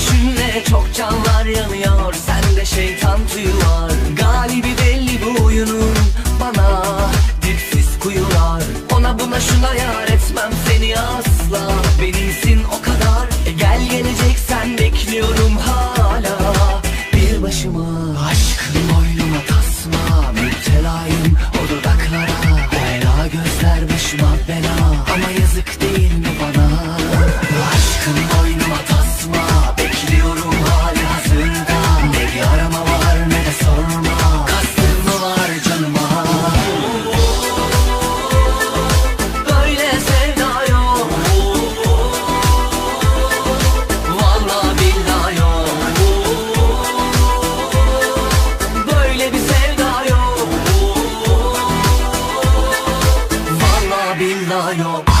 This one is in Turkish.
düşünme çok canlar yanıyor Sende şeytan tüyü var. Galibi belli bu oyunun bana Dipsiz kuyular Ona buna şuna yar etmem seni asla. Benimsin o kadar e Gel geleceksen bekliyorum hala. Bir başıma Aşkı boynuma tasma Müptelayım o dudaklara Hala gözler başıma bela. Ama yazık değil mi? I your